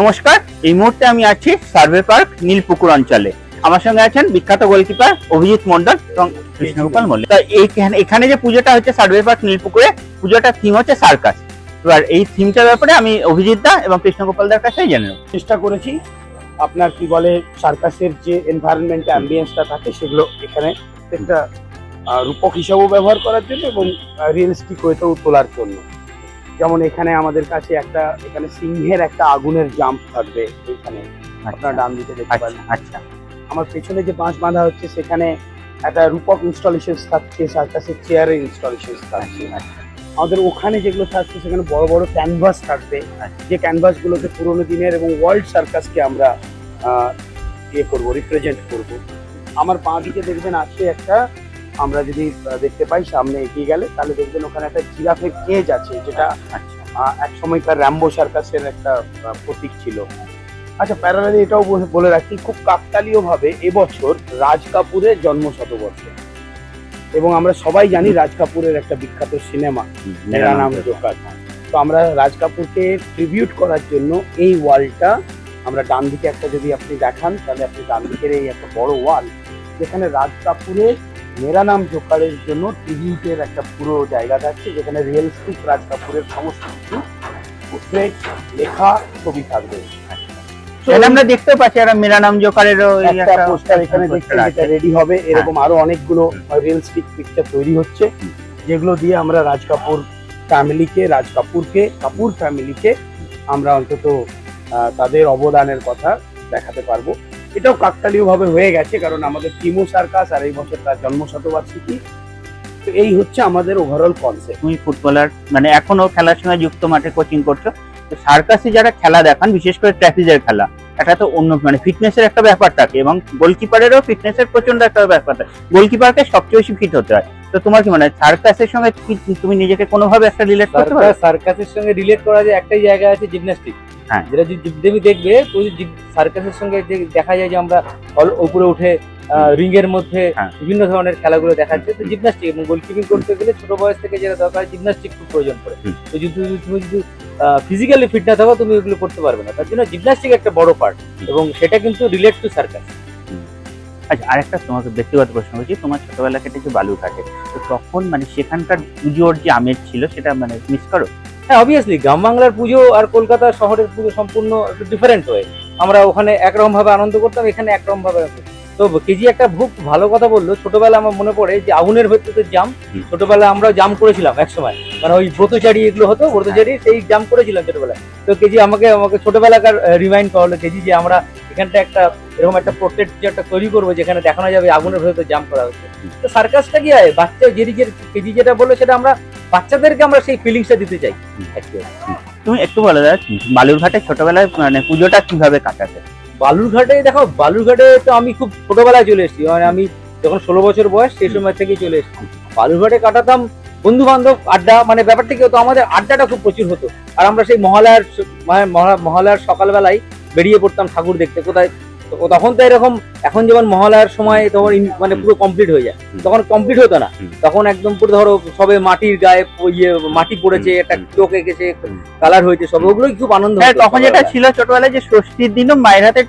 নমস্কার, এই মুহূর্তে আমি আছি সার্ভে পার্ক নীলপুকুর অঞ্চলে। আমার সঙ্গে আছেন বিখ্যাত গোলকিপার অভিজিৎ মন্ডল এবং কৃষ্ণগোপাল মল্লিক। এইখানে, এখানে যে পুজোটা হচ্ছে সার্ভে পার্ক নীলপুকুরে, পুজোটার থিম হচ্ছে সার্কাস। এবার এই থিমটার ব্যাপারে আমি অভিজিৎ দা এবং কৃষ্ণগোপাল দার কাছে জেনে চেষ্টা করেছি আপনার কি বলে সার্কাসের যে এনভায়রনমেন্ট অ্যাম্বিয়েন্সটা থাকে সেগুলো এখানে একটা রূপক হিসাবেও ব্যবহার করার জন্য এবং রিয়েলিস্টিক ওয়েতেও তোলার জন্য। যেমন এখানে আমাদের কাছে একটা এখানে সিংহের একটা আগুনের জাম্প থাকবে এখানে। আপনার ডান দিকে দেখতে আচ্ছা পারেন আচ্ছা। আমার পেছনে যে বাঁশ বাঁধা হচ্ছে সেখানে একটা রূপক ইনস্টলেশন থাকছে সার্কাসের চেয়ারের ইনস্টলেশন থাকছে। আচ্ছা। আমাদের ওখানে যেগুলো থাকছে সেখানে বড় বড় ক্যানভাস থাকবে। আচ্ছা। যে ক্যানভাস গুলোকে পুরোনো দিনের এবং ওয়ার্ল্ড সার্কাসকে আমরা ইয়ে করব রিপ্রেজেন্ট করব। আমার বাঁ দিকে দেখবেন আছে একটা আমরা যদি দেখতে পাই সামনে এগিয়ে গেলে তাহলে দেখবেন ওখানে একটা জিরাফের কেজ আছে যেটা আচ্ছা। এক সময়কার র্যাম্বো সার্কাসের একটা প্রতীক ছিল। আচ্ছা প্যারালালি এটাও বলে- বলে রাখি খুব কাকতালীয় ভাবে এবছর রাজ কাপুরের জন্ম শতবর্ষ এবং আমরা সবাই জানি রাজ কাপুরের একটা বিখ্যাত সিনেমা মেরা নাম জোকার। তো আমরা রাজ কাপুরকে ট্রিবিউট করার জন্য এই ওয়ালটা আমরা ডান দিকে একটা যদি আপনি দেখান তাহলে আপনি ডান দিকের এই একটা বড় ওয়াল যেখানে রাজ কাপুরের মেরা নাম জোকারের জন্য ট্রিবিউটের একটা পুরো জায়গা থাকছে যেখানে রিয়েলিস্টিক রাজ কাপুরের সমস্ত কিছু পোর্ট্রেট লেখা ছবি থাকবে। আমরা দেখতেও পাচ্ছি একটা মেরা নাম জোকারেরও এই একটা পোস্টার এখানে আছে। যেটা রেডি হবে। এরকম আরও অনেকগুলো রিয়েলিস্টিক পিকচার তৈরি হচ্ছে যেগুলো দিয়ে আমরা রাজ কাপুর ফ্যামিলিকে রাজ কাপুরকে কাপুর ফ্যামিলিকে আমরা অন্তত আহ, তাদের অবদানের কথা দেখাতে পারব। এটাও কাকতালীয় ভাবে হয়ে গেছে, কারণ আমাদের টিমো সার্কাস আর এই বছর তার জন্ম শতবার্ষিকী তো এই হচ্ছে আমাদের ওভারঅল কনসেপ্ট তুমি ফুটবলার মানে এখনও খেলার সময় যুক্ত মাঠে কোচিং করছ। তো সার্কাসে যারা খেলা দেখান, বিশেষ করে ট্র্যাফিজের খেলা এটা তো অন্য মানে ফিটনেসের একটা ব্যাপার থাকে এবং গোলকিপারেরও ফিটনেসের প্রচণ্ড একটা ব্যাপার থাকে। গোলকিপারকে সবচেয়ে বেশি ফিট হতে হয়। তো তোমার কি মানে হয় সার্কাসের সঙ্গে তুমি নিজেকে কোনোভাবে একটা রিলেট করতে পারো সার্কাস সার্কাসের সঙ্গে রিলেট করা যায় একটাই জায়গা আছে জিমন্যাস্টিক হ্যাঁ। যেটা যদি দেখবে ওই যে সার্কাসের সঙ্গে যে দেখা যায় যে আমরা উপরে উঠে রিং এর মধ্যে হ্যাঁ। বিভিন্ন ধরনের খেলাগুলো দেখাচ্ছে। তো জিমনাস্টিক এবং গোলকিপিং করতে গেলে ছোট বয়স থেকে যেটা দরকার জিমনাস্টিক খুব প্রয়োজন পড়ে। তো যদি তুমি- যদি ফিজিক্যালি ফিট না থাকো তুমি এগুলো করতে পারবে না। তার জন্য জিমনাস্টিক একটা বড় পার্ট এবং সেটা কিন্তু রিলেট টু সার্কাস আচ্ছা আরেকটা তোমাকে ব্যক্তিগত প্রশ্ন করছি। তোমার ছোটবেলা কেটেছে বালুঘাটে তো তখন মানে সেখানকার পুজোর যে আমেজ ছিল সেটা মানে মিস করো? হ্যাঁ অবভিয়াসলি গ্রাম বাংলার পুজো আর কলকাতা শহরের পুজো সম্পূর্ণ একটু ডিফারেন্ট হয়ে আমরা ওখানে একরকম ভাবে আনন্দ করতাম এখানে একরকম ভাবে আনন্দ করতাম। তো কেজি একটা খুব ভালো কথা বলল ছোটবেলা আমার মনে পড়ে যে আগুনের ভেতরে জাম হুম। ছোটবেলায় আমরা জাম করেছিলাম একসময়। মানে ওই ব্রতচারী এগুলো হতো ব্রতচারী সেই জাম করেছিলাম ছোটবেলায়। তো কেজি আমাকে আমাকে ছোটবেলাকার রিমাইন্ড করালো কেজি যে আমরা এখানটা একটা এরকম একটা পোর্ট্রেট যে একটা তৈরি করব যেখানে দেখানো যাবে আগুনের ভেতরে জাম করা হচ্ছে তো সার্কাসটা কি হয়? বাচ্চা যেদি যে কেজি যেটা বলল সেটা আমরা বাচ্চাদেরকে আমরা সেই ফিলিংসটা দিতে চাই। তুমি একটু বলে দাও বালুরঘাটে ছোটবেলায় মানে পুজোটা কীভাবে কাটাতে? বালুরঘাটে, দেখো, বালুরঘাটে তো আমি খুব ছোটবেলায় চলে এসেছি। মানে আমি যখন ষোলো বছর বয়স, সেই সময় থেকেই চলে এসেছি। বালুরঘাটে কাটাতাম বন্ধু বান্ধব আড্ডা মানে ব্যাপারটা কি হতো, আমাদের আড্ডাটা খুব প্রচুর হতো। আর আমরা সেই মহালয়ার মানে মহালয়ার সকালবেলায় বেরিয়ে পড়তাম ঠাকুর দেখতে। কোথায়? তো তখন তো এরকম এখন যেমন মহালয়ার সময় তখন মানে পুরো কমপ্লিট হয়ে যায়। তখন কমপ্লিট হতো না। তখন একদম পুরো ধরো সবে মাটির গায়ে ইয়ে মাটি পড়েছে একটা। চোখ এঁকেছে কালার হয়েছে সব ওগুলোই খুব আনন্দ হ্যাঁ তখন যেটা ছিল ছোটবেলায় যে ষষ্ঠীর দিনও মায়ের হাতে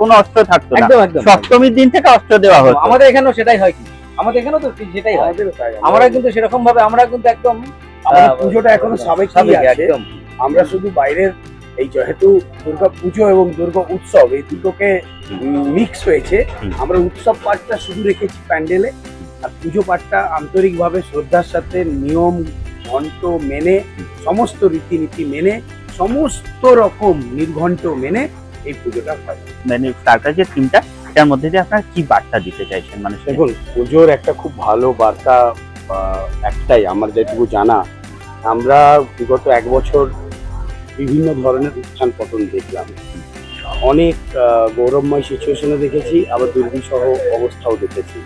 কোনো অস্ত্র থাকতো একদম একদম। সপ্তমীর দিন থেকে অস্ত্র দেওয়া হতো। আমাদের এখানেও সেটাই হয় কি আমাদের এখানেও তো সেটাই হয়। আমরা কিন্তু সেরকম ভাবে আমরা কিন্তু একদম পুজোটা এখনও সাবেকি একদম। আমরা শুধু বাইরের এই যেহেতু দুর্গা পুজো এবং দুর্গা উৎসব এই দুটোকে মিক্স হয়েছে। আমরা উৎসব পাঠটা শুধু রেখেছি প্যান্ডেলে। আর পুজো পাঠটা আন্তরিকভাবে শ্রদ্ধার সাথে নিয়ম ঘন্ট মেনে সমস্ত রীতিনীতি মেনে সমস্ত রকম নির্ঘণ্ট মেনে এই পুজোটা হয়। মানে সার্কাস যে থিমটা এটার মধ্যে দিয়ে আপনারা কি বার্তা দিতে চাইছেন? মানে দেখুন পুজোর একটা খুব ভালো বার্তা একটাই আমার যেটুকু জানা। আমরা বিগত এক বছর বিভিন্ন ধরনের উত্থান পতন দেখলাম। অনেক গৌরবময় সিচুয়েশনে দেখেছি, আবার দুর্বিষহ অবস্থাও দেখেছি।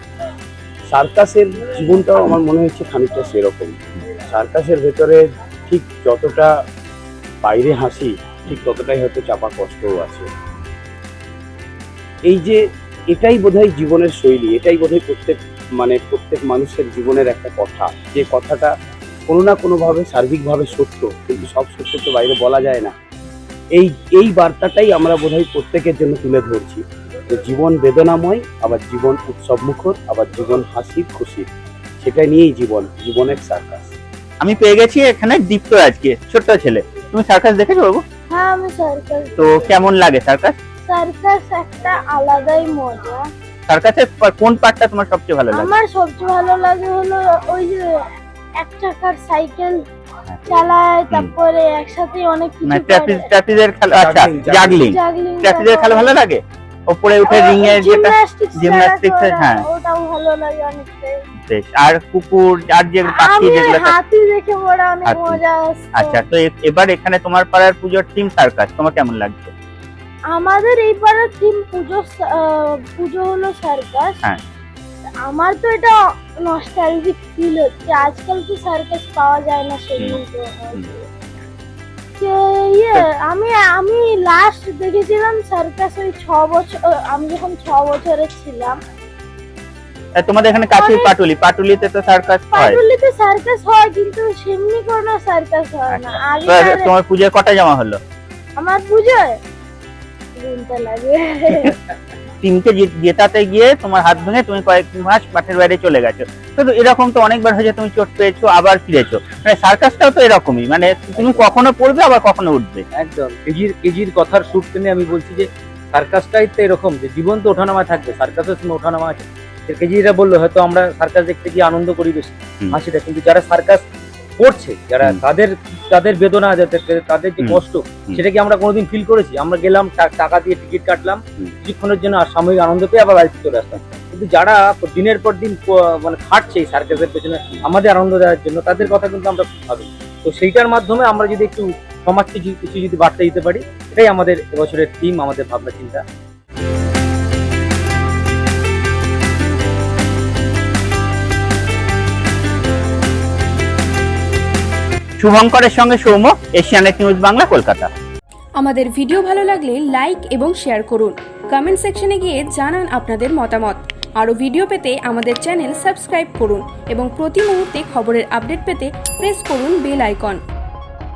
সার্কাসের জীবনটাও আমার মনে হচ্ছে খানিকটা সেরকম। সার্কাসের ভেতরে ঠিক যতটা বাইরে হাসি, ঠিক ততটাই হয়তো চাপা কষ্টও আছে। এই যে, এটাই বোধহয় জীবনের শৈলী, এটাই বোধহয় প্রত্যেক মানে প্রত্যেক মানুষের জীবনের একটা কথা। যে কথাটা কোনো না কোনোভাবে সার্বিকভাবে সত্য কিন্তু সব সত্য তো বাইরে বলা যায় না। এই এই বার্তাটাই আমরা বোধহয় প্রত্যেকের জন্য তুলে ধরছি। যে জীবন বেদনাময় আবার জীবন উৎসব মুখর আবার জীবন হাসির খুশির সেটা নিয়েই জীবন জীবনের সার্কাস। আমি পেয়ে গেছি এখানে দীপ্ত আজকে ছোট্ট ছেলে। তুমি সার্কাস দেখেছ বাবু? হ্যাঁ আমি সার্কাস তো কেমন লাগে সার্কাস? সার্কাস একটা আলাদাই মজা। সার্কাসের কোন পার্টটা তোমার সবচেয়ে ভালো লাগে? আমার সবচেয়ে ভালো লাগে হলো ওই যে এক চাকার সাইকেল চালায় তারপরে একসাথে অনেক কিছু মানে ট্র্যাপিজ ট্র্যাপিজের খেলা আচ্ছা জাগলিং ট্র্যাপিজের খেলা ভালো লাগে? ওপরে উঠে রিং এর যেটা এর, হ্যাঁ। ওটাও ভালো লাগে বেশ আর কুকুর আর যে পাখি যেগুলো হাতি দেখে বড় অনেক মজা আচ্ছা তো এবার এখানে তোমার পাড়ার পুজোর টিম সার্কাস তোমার কেমন লাগছে? আমাদের এই পাড়ার থিম পুজো পুজো হলো সার্কাস হ্যাঁ। আমার তো এটা নস্টালজিক ফিল হচ্ছে। আজকাল তো সার্কাস পাওয়া যায় না তো ইয়ে আমি আমি লাস্ট দেখেছিলাম সার্কাস ওই ছ বছর আমি যখন ছ বছরের ছিলাম। তোমাদের এখানে কাছেই পাটুলি পাটুলিতে তো সার্কাস হয়। পাটুলিতে সার্কাস হয় কিন্তু সেমনি কোনো সার্কাস হয় না। আগে তোমার পুজোয় কটা জামা হলো? আমার পুজোয় টিমকে জেতাতে গিয়ে তোমার হাত ভেঙে তুমি কয়েক মাস মাঠের বাইরে চলে গেছো। তো এরকম তো অনেকবার হয়েছে তুমি চোট পেয়েছ আবার ফিরেছো। মানে সার্কাসটাও তো এরকমই মানে তুমি কখনো পড়বে আবার কখনো উঠবে। একদম কেজির কেজির কথার সুর টেনে আমি বলছি যে সার্কাসটাই তো এরকম যে জীবন তো ওঠানামা থাকবে সার্কাসের সময় ওঠানামা আছে। কেজিরা বলল হয়তো আমরা সার্কাস দেখতে গিয়ে আনন্দ করি বেশি। হাসিটা। কিন্তু যারা সার্কাস করছে যারা তাদের তাদের বেদনা তাদের যে কষ্ট। সেটা কি আমরা কোনোদিন ফিল করেছি? আমরা গেলাম টাকা দিয়ে টিকিট কাটলাম। কিছুক্ষণের জন্য আর সাময়িক আনন্দ পেয়ে আবার বাড়িতে চলে আসতাম কিন্তু যারা দিনের পর দিন মানে খাটছে এই সার্কাসের পেছনে আমাদের আনন্দ দেওয়ার জন্য তাদের কথা কিন্তু আমরা ভাবি। তো সেইটার মাধ্যমে আমরা যদি একটু সমাজকে কিছু যদি বার্তা দিতে পারি এটাই আমাদের এবছরের থিম আমাদের ভাবনা চিন্তা। শুভঙ্করের সঙ্গে সৌম্য এশিয়ানেট নিউজ বাংলা কলকাতা আমাদের ভিডিও ভালো লাগলে লাইক এবং শেয়ার করুন। কমেন্ট সেকশনে গিয়ে জানান আপনাদের মতামত। আরও ভিডিও পেতে আমাদের চ্যানেল সাবস্ক্রাইব করুন এবং প্রতি মুহূর্তে খবরের আপডেট পেতে প্রেস করুন বেল আইকন।